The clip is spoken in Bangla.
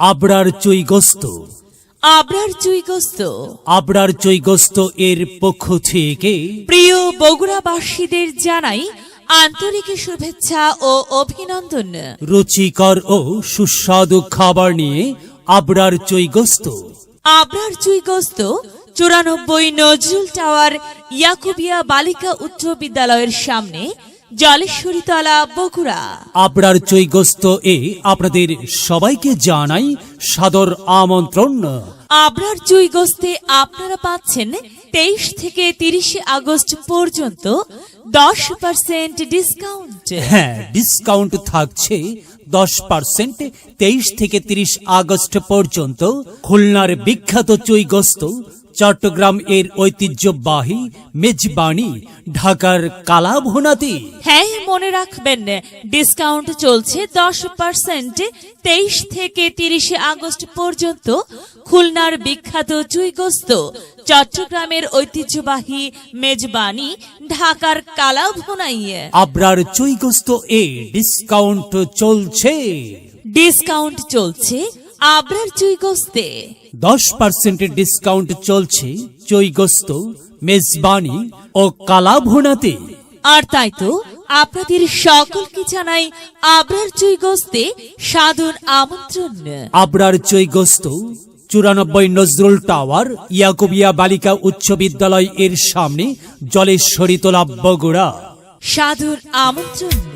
আবরার চৈগস্ত আবরার চুইগস্ত আবরার চৈগস্ত এর পক্ষ থেকে প্রিয় বগুড়াবাসীদের জানাই আন্তরিক শুভেচ্ছা ও অভিনন্দন। রুচিকর ও সুস্বাদু খাবার নিয়ে আবরার চৈগস্ত আবরার চুইগস্ত চুরানব্বই নজরুল টাওয়ার ইয়াকুবিয়া বালিকা উচ্চ বিদ্যালয়ের সামনে জলেশ্বরীতলা বগুড়া। আবরার চৈগস্ত এ আপনাদের সবাইকে জানাই সাদর আমন্ত্রণ। আবরার চুইগস্তে আপনারা পাচ্ছেন তেইশ থেকে তিরিশে আগস্ট পর্যন্ত দশ পার্সেন্ট ডিসকাউন্ট হ্যাঁ ডিসকাউন্ট থাকছে দশ পার্সেন্ট তেইশ থেকে তিরিশ আগস্ট পর্যন্ত। খুলনার বিখ্যাত চৈগস্ত চট্টগ্রাম এর ঐতিহ্যবাহী মেজবানি ঢাকার কালাভোনাতে। হ্যাঁ মনে রাখবেন ডিসকাউন্ট চলছে দশ পার্সেন্ট তেইশ থেকে তিরিশে আগস্ট পর্যন্ত। খুলনার বিখ্যাত চুইগস্ত চট্টগ্রামের ঐতিহ্যবাহী মেজবানি ঢাকার কালাভুনাইয়ে আবরার চৈগস্ত এ ডিসকাউন্ট চলছে। ডিসকাউন্ট চলছে আবরার চুইগস্তে দশ পার্সেন্টের ডিসকাউন্ট চলছে চৈগস্ত মেজবানি ও কালাভোনাতে। আর তাই তো আপনাদের সকলকে জানাই আবরার চুইগস্তে সাদর আমন্ত্রণ। আবরার চৈগস্ত চুরানব্বই নজরুল টাওয়ার ইয়াকুবিয়া বালিকা উচ্চ বিদ্যালয় এর সামনে জলেশ্বরী তোলা বগুড়া। সাধুর আমন্ত্রণ।